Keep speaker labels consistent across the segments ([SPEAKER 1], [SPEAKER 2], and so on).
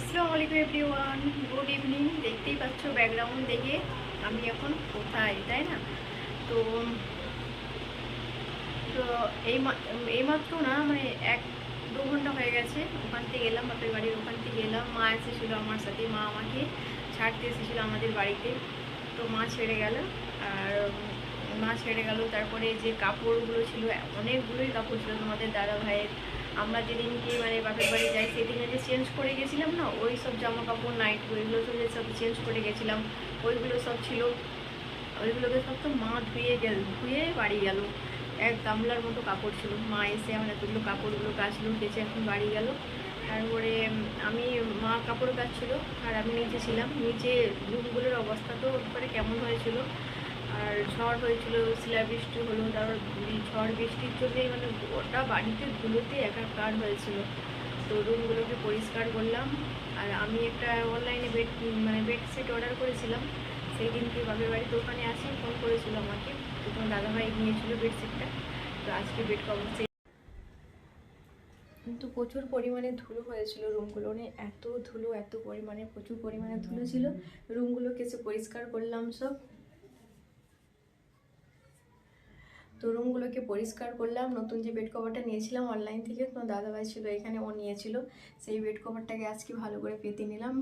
[SPEAKER 1] আসসালামু আলাইকুম everyone, good evening, দেখতেই পাচ্ছ ব্যাকগ্রাউন্ড দেখে আমি এখন কোথায়, তাই না? তো তো এই এইমাত্র না মানে এক, দু ঘণ্টা হয়ে গেছে, ওখান থেকে এলাম, বাপের বাড়ির ওখান থেকে এলাম, মা এসেছিল আমার সাথে, মা আমাকে ছাড়তে এসেছিল আমাদের বাড়িতে, তো মা ছেড়ে গেল, আর মা ছেড়ে গেল, তারপরে যে কাপড়গুলো ছিল, অনেকগুলোই কাপড় ছিল তোমাদের দাদা ভাইয়ের আমরা যেদিনকে মানে বাপের বাড়ি যাই সেদিনে যে চেঞ্জ করে গেছিলাম না, ওই সব জামা কাপড় নাইট ওইগুলো সব যে সব চেঞ্জ করে গেছিলাম। ওইগুলো সব ছিল, ওইগুলোকে সব তো মা ধুয়ে গেল, ধুয়ে বাড়ি গেল। এক গামলার মতো কাপড় ছিল। মা এসে আমার এতগুলো কাপড়গুলো কাচলো কেচে এখন বাড়ি গেল। তারপরে আমি মা কাপড় কাচছিল, আর আমি নিচে ছিলাম। নিচে রুমগুলোর অবস্থা তো একবারে কেমন হয়েছিল। আর ঝড় হয়েছিল শিলাবৃষ্টি হলো, তারপর ঝড় বৃষ্টির জন্যই মানে গোটা বাড়িতে ধুলোতে একাকার হয়েছিল। তো রুমগুলোকে পরিষ্কার করলাম আর আমি একটা অনলাইনে বেড মানে বেডশিট অর্ডার করেছিলাম। সেই দিনকে বাপের বাড়িতে ওখানে আসি ফোন করেছিল আমাকে। তো তোমার দাদাভাই নিয়েছিল বেডশিটটা তো আজকে বেড কভার কিন্তু প্রচুর পরিমাণে ধুলো হয়েছিল রুমগুলো। মানে এত ধুলো, এত পরিমাণে, প্রচুর পরিমাণে ধুলো ছিল। রুমগুলোকে এসে পরিষ্কার করলাম সব। তো রুমগুলোকে পরিষ্কার করলাম। নতুন যে বেড কভারটা নিয়েছিলাম অনলাইন থেকে তো দাদাভাই ছিল এখানে, ও নিয়েছিল। সেই বেড কভারটাকে আজকে ভালো করে পেতে নিলাম।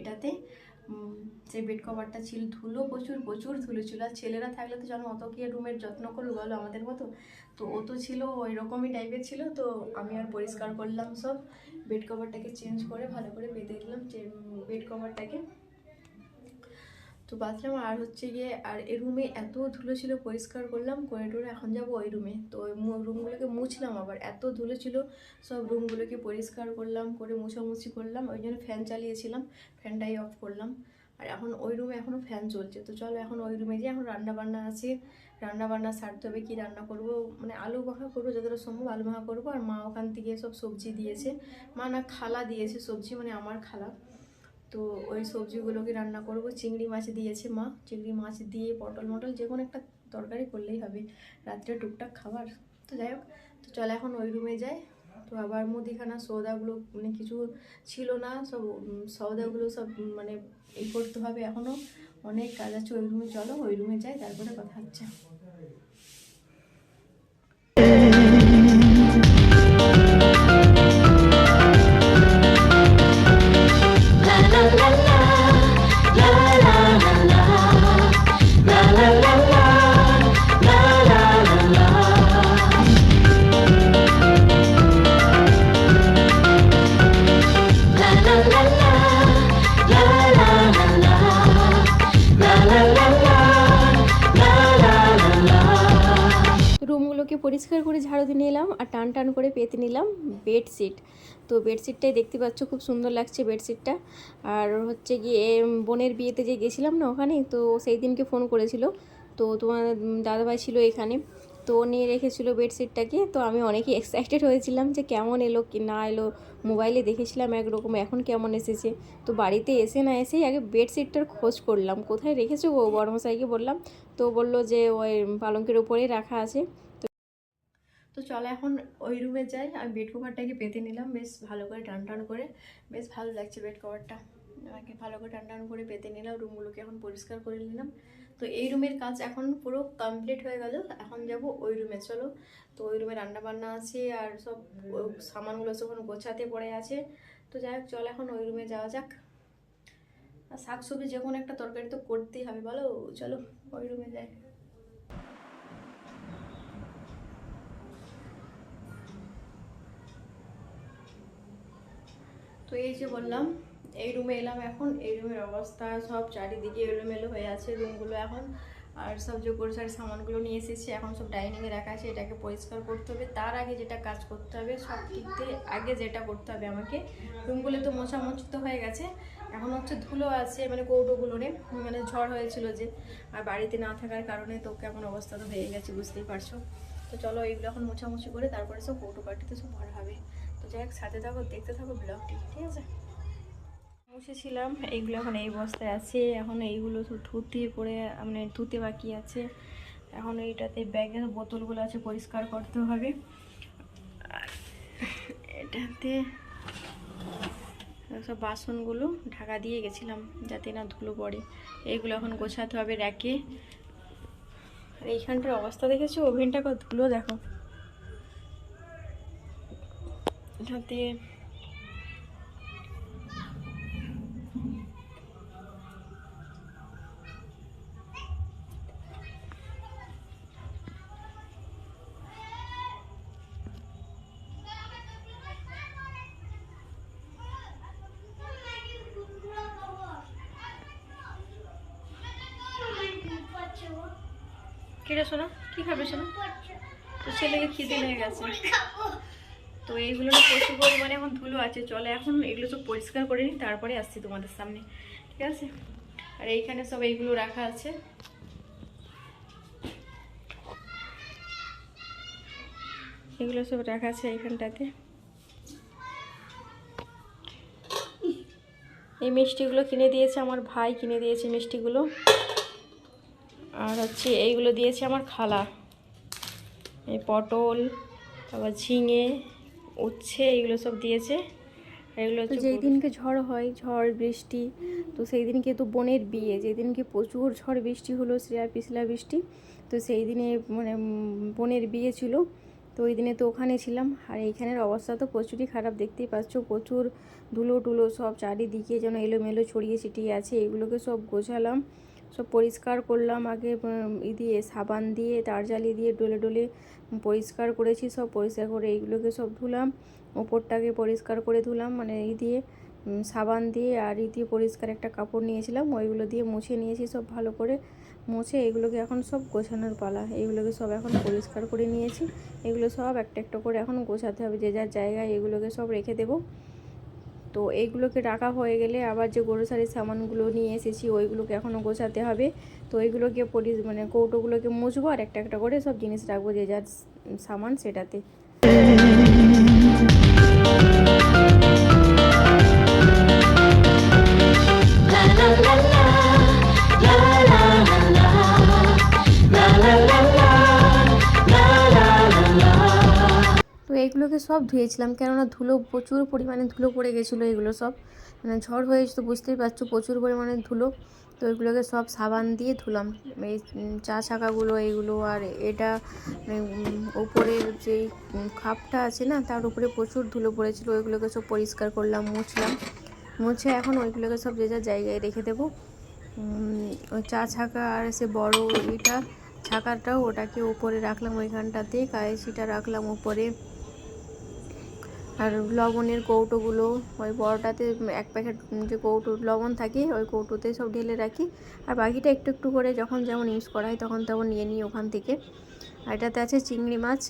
[SPEAKER 1] এটাতে সেই বেড কভারটা ছিল, ধুলো প্রচুর প্রচুর ধুলো ছিল। আর ছেলেরা থাকলে তো জানো, অত কি রুমের যত্ন করবে বলো আমাদের মতো? তো ও তো ছিল ওই রকমই টাইপের ছিল। তো আমি আর পরিষ্কার করলাম সব। বেড কভারটাকে চেঞ্জ করে ভালো করে পেতে দিলাম বেড কভারটাকে তো বাথরুম আর হচ্ছে গিয়ে, আর এই রুমে এত ধুলো ছিল, পরিষ্কার করলাম, করে টোরে এখন যাব ওই রুমে তো ওই রুমগুলোকে মুছলাম আবার, এত ধুলো ছিল, সব রুমগুলোকে পরিষ্কার করলাম, করে মুছামুছি করলাম, ওই জন্য ফ্যান চালিয়েছিলাম ফ্যানটাই অফ করলাম। আর এখন ওই রুমে এখনও ফ্যান চলছে, তো চলো এখন ওই রুমে যে এখন রান্না বান্না আছে। রান্নাবান্না সারতে হবে, কী রান্না করব? মানে আলু মাখা করব, যতটা সম্ভব আলু মাখা করব, আর মা ওখান থেকে সব সবজি দিয়েছে। মা না খালা দিয়েছে সবজি মানে আমার খালা। তো ওই সবজিগুলোকে রান্না করব। চিংড়ি মাছ দিয়েছে মা। চিংড়ি মাছ দিয়ে পটল মটল যে কোনো একটা তরকারি করলেই হবে। রাত্রে টুকটাক খাবার। তো যাই হোক, তো চল এখন ওই রুমে যাই। তো আবার মুদিখানা, সৌদাগুলো মানে কিছু ছিল না। সব সৌদাগুলো সব মানে এই করতে হবে এখনও। অনেক কাজ আছে ওই রুমে চলো ওই রুমে যাই, তারপরে কথা হচ্ছে। পরিষ্কার করে ঝাড়ু দিয়ে নিলাম আর টান টান করে পেতে নিলাম বেডশিট। তো বেডশিটটাই দেখতে পাচ্ছ খুব সুন্দর লাগছে বেডশিটটা। আর হচ্ছে গিয়ে বোনের বিয়েতে যে গেছিলাম না ওখানে, তো সেই দিনকে ফোন করেছিল। তো তোমার দাদাভাই ছিল এখানে, তো নিয়ে রেখেছিল বেডশিটটাকে। তো আমি অনেকই এক্সাইটেড হয়েছিলাম যে কেমন এলো কি না এলো। মোবাইলে দেখেছিলাম একরকম, এখন কেমন এসেছে। তো বাড়িতে এসে না এসেই আগে বেডশিটটার খোঁজ করলাম। কোথায় রেখেছো গো বড়মশাইকে বললাম। তো বলল যে ওই পালঙ্কের উপরেই রাখা আছে। তো চলো এখন ওই রুমে যাই। আমি বেড কভারটাকে পেতে নিলাম, বেশ ভালো করে টান টান করে, বেশ ভালো লাগছে বেড কভারটা আমাকে ভালো করে টান টান করে পেতে নিলাম, রুমগুলোকে এখন পরিষ্কার করে নিলাম। তো এই রুমের কাজ এখন পুরো কমপ্লিট হয়ে গেল, এখন যাব ওই রুমে। চলো, তো ওই রুমে রান্না বান্না আছে আর সব সামানগুলো সব গোছাতে পড়ে আছে। তো যাই হোক, চলো এখন ওই রুমে যাওয়া যাক। আর শাক সবজি যে কোনো একটা তরকারি তো করতেই হবে, বলো? চলো, ওই রুমে যাই। তো এই যে বললাম, এই রুমে এলাম এখন, এই রুমের অবস্থা সব চারিদিকে এলোমেলো হয়ে আছে রুমগুলো এখন। আর সব যে গ্রোসারি সামানগুলো নিয়ে এসেছি, এখন সব ডাইনিংয়ে রাখা আছে, এটাকে পরিষ্কার করতে হবে। তার আগে যেটা কাজ করতে হবে, সব দিকতে আগে যেটা করতে হবে আমাকে। রুমগুলো তো মোছামুছি তো হয়ে গেছে। এখন হচ্ছে ধুলো আছে মানে কৌটোগুলো কৌটোগুলোরে মানে ঝড় হয়েছিল যে, আর বাড়িতে না থাকার কারণে তো কেমন অবস্থা তো হয়ে গেছে, বুঝতেই পারছ। তো চলো এইগুলো এখন মোছামুছি করে তারপরে সব কৌটো কাটিতে সব ভরা হবে। যাই হোক সাথে থাকো, দেখতে থাকো ব্লগটি ঠিক আছে? মুছেছিলাম এইগুলো এখন এই বস্তায় আছে, এখন এইগুলো ধুতে পরে মানে ধুতে বাকি আছে। এখন এইটাতে ব্যাগের বোতলগুলো আছে, পরিষ্কার করতে হবে। এটাতে সব বাসনগুলো ঢাকা দিয়ে গেছিলাম, যাতে না ধুলো পড়ে। এইগুলো এখন গোছাতে হবে, র্যাকে। এইখানটার অবস্থা দেখেছ? ওভেনটা ধুলো, দেখো। যাতে কিরে শোনা কি খাবে শোনা তো ছেলেকে খিদে লেগে গেছে তো এইগুলো প্রচুর পরিমাণে এখন ধুলো আছে। চলে এখন এগুলো সব পরিষ্কার করে নিই, তারপরে আসছি তোমাদের সামনে। ঠিক আছে? আর এইখানে সব এইগুলো রাখা আছে। এগুলো সব রাখা আছে এইখানটাতে। এই মিষ্টিগুলো কিনে দিয়েছে আমার ভাই, কিনে দিয়েছে মিষ্টিগুলো। আর হচ্ছে এইগুলো দিয়েছে আমার খালা। এই পটল, তারপর ঝিঙে উচ্ছে এইগুলো সব দিয়েছে। এগুলো যেই দিনকে ঝড় হয় ঝড় বৃষ্টি তো সেই দিনকে তো বোনের বিয়ে। যেই দিনকে প্রচুর ঝড় বৃষ্টি হলো শ্রেয়া পিছলা বৃষ্টি তো সেই দিনে মানে বোনের বিয়ে ছিল। তো ওই দিনে তো ওখানে ছিলাম। আর এইখানের অবস্থা তো প্রচুরই খারাপ দেখতেই পাচ্ছ প্রচুর ধুলো টুলো সব চারিদিকে যেন এলোমেলো ছড়িয়ে ছিটিয়ে আছে। এগুলোকে সব গোছালাম। সব পরিষ্কার করলাম আগে ই দিয়ে, সাবান দিয়ে, তার জালি দিয়ে ডলে ডলে পরিষ্কার করেছি সব, পরিষ্কার করে এইগুলোকে সব ধুলাম, ওপরটাকে পরিষ্কার করে ধুলাম মানে ই দিয়ে সাবান দিয়ে আর ই দিয়ে পরিষ্কার একটা কাপড় নিয়েছিলাম, ওইগুলো দিয়ে মুছে নিয়েছি সব ভালো করে, মুছে এগুলোকে এখন সব গোছানোর পালা, এগুলোকে সব এখন পরিষ্কার করে নিয়েছি, এগুলো সব একটা একটা করে এখন গোছাতে হবে, যে যার জায়গায় এগুলোকে সব রেখে দেবো। তো এইগুলোকে রাখা হয়ে গেলে আবার যে গ্রোসারির সামানগুলো নিয়ে এসেছি, ওইগুলোকে এখনও গোছাতে হবে। তো ওইগুলোকে পরি মানে কৌটোগুলোকে মুছবো আর একটা একটা করে সব জিনিস রাখব, যে যার সামান সেটাতে। এইগুলোকে সব ধুয়েছিলাম। কেননা ধুলো প্রচুর পরিমাণে ধুলো পড়ে গেছিল এগুলো সব। মানে ঝড় হয়েছে তো বুঝতেই পারছ প্রচুর পরিমাণে ধুলো। তো এগুলোকে সব সাবান দিয়ে ধুলাম। এই চা ছাকাগুলো এইগুলো আর এটা মানে, ওপরের যে খাপটা আছে না তার উপরে প্রচুর ধুলো পড়েছিল। ওইগুলোকে সব পরিষ্কার করলাম মুছলাম। মুছে এখন ওইগুলোকে সব যে যার জায়গায় রেখে দেবো। চা ছাকা আর সে বড় এটা ছাকাটাও ওটাকে উপরে রাখলাম ওইখানটাতে কায়েসিটা রাখলাম উপরে আর লবণের কৌটোগুলো ওই বড়টাতে এক প্যাকেট যে কৌটো লবণ থাকে, ওই কৌটোতে সব ঢেলে রাখি। আর বাকিটা একটু একটু করে যখন যেমন ইউজ করা হয় তখন তেমন নিয়ে নিই ওখান থেকে। আর এটাতে আছে চিংড়ি মাছ।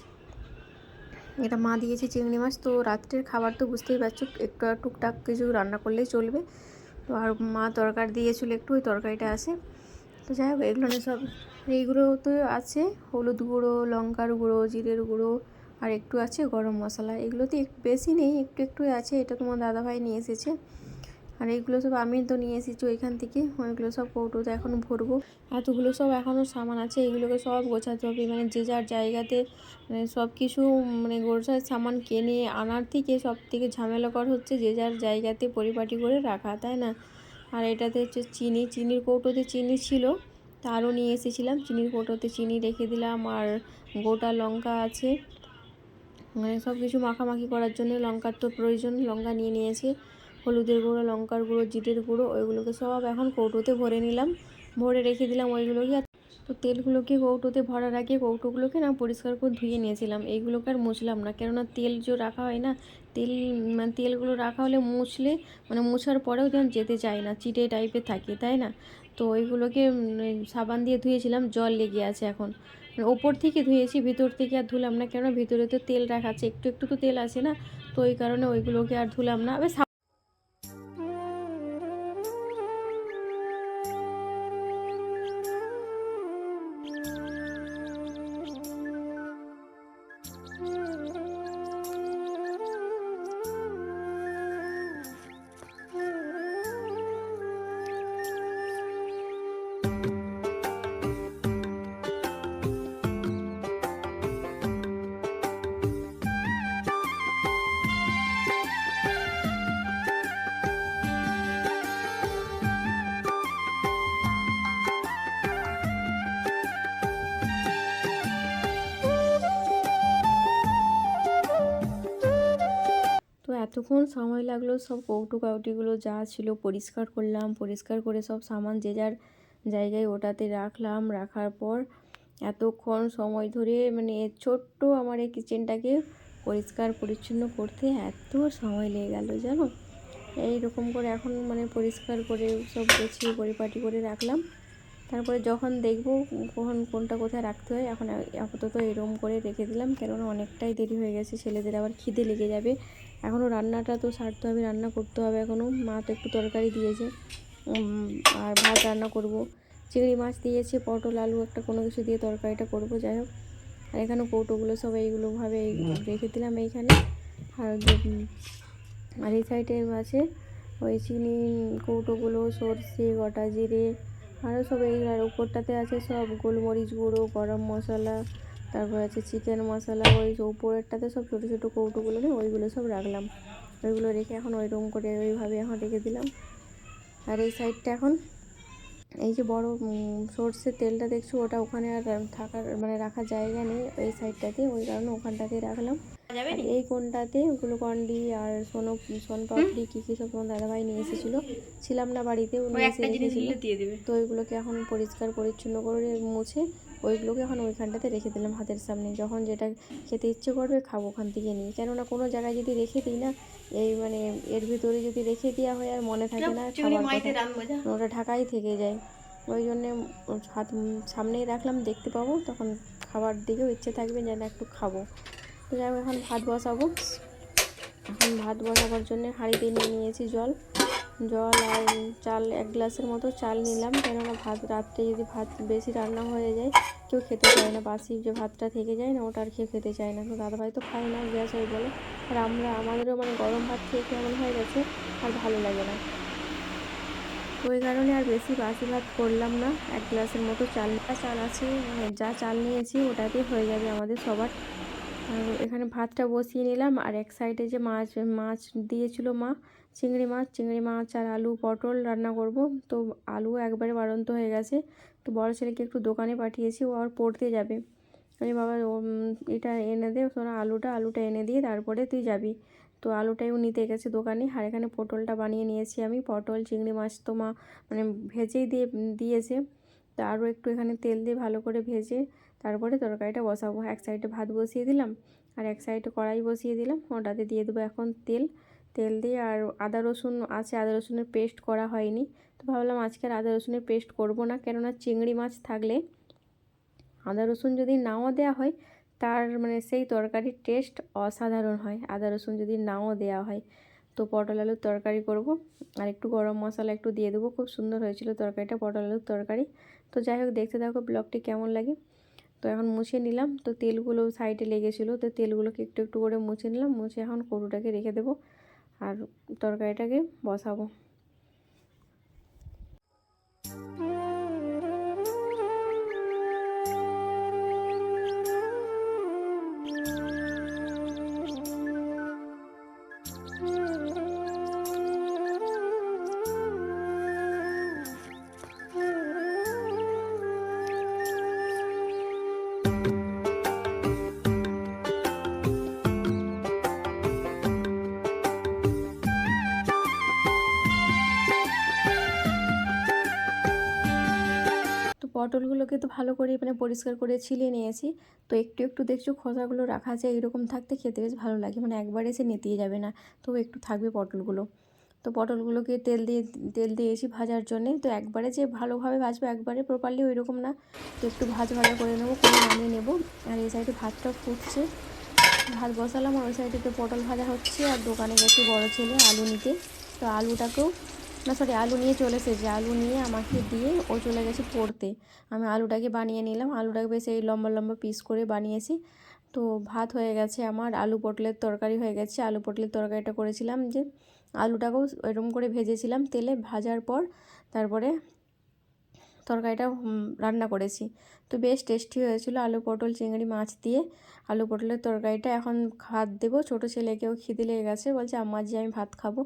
[SPEAKER 1] এটা মা দিয়েছে চিংড়ি মাছ। তো রাত্রের খাবার তো বুঝতেই পারছ, একটু টুকটাক কিছু রান্না করলেই চলবে। তো আর মা তরকারি দিয়েছিল একটু, ওই তরকারিটা আছে। তো যাই হোক, এগুলো সব এইগুলো তো আছে। হলুদ গুঁড়ো, লঙ্কার গুঁড়ো, জিরের গুঁড়ো আর একটু আছে গরম মশলা। এগুলোতে একটু বেশি নেই, একটু একটু আছে, এটা তোমার দাদাভাই নিয়ে এসেছে। আর এইগুলো সব আমি তো নিয়ে এসেছি ওইখান থেকে, ওইগুলো সব কৌটোতে এখন ভরবো। এতগুলো সব এখনও সামান আছে, এগুলোকে সব গোছাতে হবে মানে যে যার জায়গাতে মানে সব কিছু মানে গোছার সামান কেনে আনার থেকে সব থেকে ঝামেলাকর হচ্ছে যে যার জায়গাতে পরিপাটি করে রাখা, তাই না? আর এটাতে হচ্ছে চিনি, চিনির কৌটোতে চিনি ছিল, তারও নিয়ে এসেছিলাম, চিনির কৌটোতে চিনি রেখে দিলাম, আর গোটা লঙ্কা আছে। সব কিছু মাখামাখি করার জন্য লঙ্কার তো প্রয়োজন, লঙ্কা নিয়ে নিয়েছি, হলুদের গুঁড়ো, লঙ্কার গুঁড়ো, জিরের গুঁড়ো, ওইগুলোকে সব এখন কৌটোতে ভরে নিলাম। ভরে রেখে দিলাম ওইগুলোকে। আর তো তেলগুলোকে কৌটোতে ভরার আগে কৌটোগুলোকে না পরিষ্কার করে ধুয়ে নিয়েছিলাম। এইগুলোকে আর মুছলাম না, কেননা তেল যে রাখা হয় না, তেল মানে তেলগুলো রাখা হলে মুছলে মানে মুছার পরেও যেন যেতে চায় না, চিটে টাইপের থাকে, তাই না? তো ওইগুলোকে সাবান দিয়ে ধুয়েছিলাম, জল লেগে আছে এখন। মানে ওপর থেকে ধুয়েছি, ভিতর থেকে আর ধুলাম না। কেন ভিতরে তো তেল রাখাচ্ছে একটু একটু তো তেল আছে না? তো ওই কারণে ওইগুলোকে আর ধুলাম না। অনেকক্ষণ সময় লাগল, সব কৌটো কাউটিগুলো যা ছিল পরিষ্কার করলাম, পরিষ্কার করে সব সামান যে যার জায়গায় ওটাতে রাখলাম। রাখার পর এতক্ষণ সময় ধরে মানে ছোট্ট আমার এই কিচেনটাকে পরিষ্কার, পরিচ্ছন্ন করতে এত সময় লেগে গেল, জানো? এই রকম করে এখন মানে পরিষ্কার করে সব গুছিয়ে, পরিপাটি করে রাখলাম। তারপরে যখন দেখব কখন কোনটা কোথায় রাখতে হয়, এখন আপাতত এরকম করে রেখে দিলাম। কেননা অনেকটাই দেরি হয়ে গেছে, ছেলেদের আবার খিদে লেগে যাবে। এখনও রান্নাটা তো সারতে হবে, রান্না করতে হবে এখনও। মা তো একটু তরকারি দিয়েছে। আর ভাত রান্না করব। চিংড়ি মাছ দিয়েছে, পটল, আলু একটা কোনো কিছু দিয়ে তরকারিটা করব, যাই হোক। আর এখানে কৌটোগুলো সব এইগুলোভাবে এই- রেখে দিলাম এইখানে। আর আর এই সাইডে আছে ওই চিনি কৌটোগুলো, সর্ষে, গোটা জিরে, আরও সব এই আর উপরটাতে আছে সব গোলমরিচ গুঁড়ো, গরম মশলা তারপর আছে চিকেন মশলা, ওই উপরেরটাতে সব ছোটো ছোটো কৌটোগুলো নিয়ে ওইগুলো সব রাখলাম। ওইগুলো রেখে এখন ওই রকম করে ওইভাবে এখন রেখে দিলাম। আর এই সাইডটা এখন, এই যে বড় সর্ষের তেলটা দেখছ, ওটা ওখানে আর থাকার মানে রাখার জায়গা নেই, এই সাইডটাতে, ওই কারণে ওখানটাতেই রাখলাম। এই কোনটাতে গ্লুকন্ডি আর সোনো সোনপাপড়ি কী কী সব তোমার দাদাভাই নিয়ে এসেছিল। ছিলাম না বাড়িতে তো ওইগুলোকে এখন পরিষ্কার পরিচ্ছন্ন করে মুছে ওইগুলোকে এখন ওইখানটাতে রেখে দিলাম হাতের সামনে। যখন যেটা খেতে ইচ্ছে করবে খাব ওখান থেকে নিয়ে। কেননা কোনো জায়গায় যদি রেখে দিই না এই মানে এর ভিতরে যদি রেখে দেওয়া হয় আর মনে থাকে না খাবার। ওটা ঢাকাই থেকে যায়। ওই জন্যে হাত সামনেই রাখলাম দেখতে পাবো তখন খাবার দিকেও ইচ্ছে থাকবে যে না একটু খাব। তো যাই এখন ভাত বসাবো। এখন ভাত বসাবার জন্য হাঁড়িতে নিয়ে নিয়েছি জল। জল আর চাল, এক গ্লাসের মতো চাল নিলাম। কেননা ভাত রাত্রে যদি ভাত বেশি রান্না হয়ে যায়, কেউ খেতে চায় না। বাসি যে ভাতটা থেকে যায় না, ওটা আর কেউ খেতে চায় না। তো দাদাভাই তো খায় না, গ্যাস হয় বলে। আর আমরা, আমাদেরও মানে গরম ভাত খেয়ে কেমন হয়ে গেছে, আর ভালো লাগে না। ওই কারণে আর বেশি বাসি ভাত করলাম না। এক গ্লাসের মতো চাল চাল আছে মানে যা চাল নিয়েছি, ওটাতেই হয়ে যাবে আমাদের সবার। এখানে ভাতটা বসিয়ে নিলাম আর এক সাইডে যে মাছ মাছ দিয়েছিল মা, চিংড়ি মাছ চিংড়ি মাছ আর আলু পটল রান্না করব। তো আলু একবারে বাড়ন্ত হয়ে গেছে। তো বড় ছেলেকে একটু দোকানে পাঠিয়েছি, ও আর পড়তে যাবে। আমি বাবা এটা এনে দে, তোরা আলুটা আলুটা এনে দিয়ে তারপরে তুই যাবি। তো আলুটাইও নিতে গেছে দোকানে, আর এখানে পটলটা বানিয়ে নিয়েছি আমি। পটল, চিংড়ি মাছ তো মা মানে ভেজেই দিয়ে, দিয়েছে। তো আরও একটু এখানে তেল দিয়ে ভালো করে ভেজে তারপরে তরকারিটা বসাবো। এক সাইডে ভাত বসিয়ে দিলাম, আর এক সাইডে কড়াই বসিয়ে দিলাম। ওটাতে দিয়ে দেবো এখন তেল। তেল দিয়ে আর আদা রসুন আছে, আদা রসুনের পেস্ট করা হয়নি। তো ভাবলাম আজকে আর আদা রসুনের পেস্ট করব না, কেননা চিংড়ি মাছ থাকলে আদা রসুন যদি নাও দেওয়া হয়, তার মানে সেই তরকারির টেস্ট অসাধারণ হয়। আদা রসুন যদি নাও দেওয়া হয়, তো পটল আলুর তরকারি করব। আর একটু গরম মশলা একটু দিয়ে দেবো। খুব সুন্দর হয়েছিল তরকারিটা, পটল আলুর তরকারি। তো যাই হোক, দেখতে থাকো ব্লগটি কেমন লাগে। তো এখন মুছে নিলাম। তো তেলগুলো সাইডে লেগেছিলো। তো তেলগুলোকে একটু একটু করে মুছে নিলাম। মুছে এখন কড়ুটাকে রেখে দেবো আর তরকারিটাকে বসাবো। পটলগুলোকে তো ভালো করে মানে পরিষ্কার করে ছিলে নিয়েছি। তো একটু একটু দেখছ খোসাগুলো রাখা আছে এরকম থাকতে খেতে বেশ ভালো লাগে। মানে একবারে এসে নেতিয়ে যাবে না তো একটু থাকবে পটলগুলো। তো পটলগুলোকে তেল দিয়ে, তেল দিয়েছি ভাজার জন্যে। তো একবারে যে ভালোভাবে ভাজবো একবারে প্রপারলি ওই রকম না। তো একটু ভাজ ভাজা করে নেব, করে নামিয়ে নেব। আর এই সাইডে ভাতটা ফুটছে। ভাত বসালাম, আর ওই সাইডে তো পটল ভাজা হচ্ছে। আর দোকানে গেছে বড় ছেলে আলু নিতে। তো আলুটাকেও না সরি আলু নিয়ে চলে এসেছে। আলু নিয়ে আমাকে দিয়ে ও চলে গেছে পড়তে। আমি আলুটাকে বানিয়ে নিলাম। আলুটাকে বেশ এই লম্বা লম্বা পিস করে বানিয়েছি। তো ভাত হয়ে গেছে আমার, আলু পটলের তরকারি হয়ে গেছে। আলু পটলের তরকারিটা করেছিলাম যে আলুটাকেও এরকম করে ভেজেছিলাম তেলে ভাজার পর তারপরে তরকারিটা রান্না করেছি। তো বেশ টেস্টি হয়েছিল আলু পটল, চিংড়ি, মাছ দিয়ে আলু পটলের তরকারিটা। এখন ভাত দেবো। ছোটো ছেলেকেও খিদে লেগে গেছে। বলছে, আম্মা যে আমি ভাত খাব।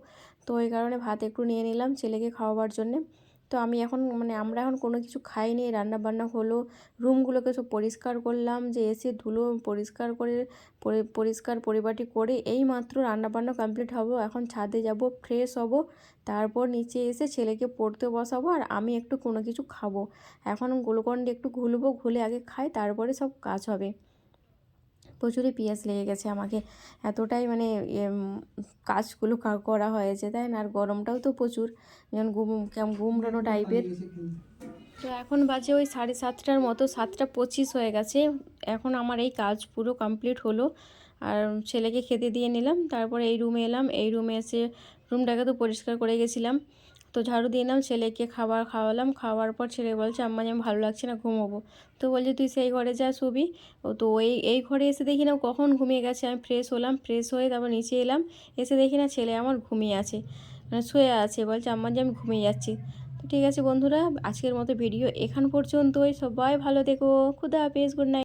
[SPEAKER 1] তো ওই কারণে ভাত একটু নিয়ে নিলাম ছেলেকে খাওয়াবার জন্যে। তো আমি এখন মানে আমরা এখন কোনো কিছু খাইনি রান্না বান্না হলো, রুমগুলোকে সব পরিষ্কার করলাম, যে এসে ধুলো পরিষ্কার করে, পরি- পরিষ্কার পরিপাটি করে এই মাত্র রান্নাবান্না কমপ্লিট হব। এখন ছাদে যাব ফ্রেশ হব, তারপর নিচে এসে ছেলেকে পড়তে বসাবো আর আমি একটু কোনো কিছু খাব। এখন গ্লুকন্ডি একটু ঘুলবো, ঘুলে আগে খাই, তারপরে সব কাজ হবে। প্রচুরই পিয়াস লেগে গেছে আমাকে। এতটাই মানে কাজগুলো করা হয়েছে তাই না? আর গরমটাও তো প্রচুর। যেমন গুম কেমন গুমরানো টাইপের তো এখন বাজে ওই সাড়ে সাতটার মতো সাতটা পঁচিশ হয়ে গেছে। এখন আমার এই কাজ পুরো কমপ্লিট হলো। আর ছেলেকে খেতে দিয়ে নিলাম। তারপরে এই রুমে এলাম। এই রুমে এসে রুমটাকে তো পরিষ্কার করে গেছিলাম। তো ঝাড়ু দিয়ে নিলাম ছেলেকে খাবার খাওয়ালাম। খাওয়ার পর ছেলে বলছে, আম্মা আমি ভালো লাগছে না, ঘুমোবো। তো বলছে, তুই সেই ঘরে যা শুবি। ও তো এই এই ঘরে এসে দেখি না কখন ঘুমিয়ে গেছে। আমি ফ্রেশ হলাম ফ্রেশ হয়ে তারপর নিচে এলাম। এসে দেখি না ছেলে আমার ঘুমিয়ে আছে মানে শুয়ে আছে। বলছে, আম্মা, যে আমি ঘুমিয়ে যাচ্ছি। তো ঠিক আছে বন্ধুরা, আজকের মতো ভিডিও এখান পর্যন্তই। সবাই ভালো থেকো। খুদা হাফেজ গুড নাইট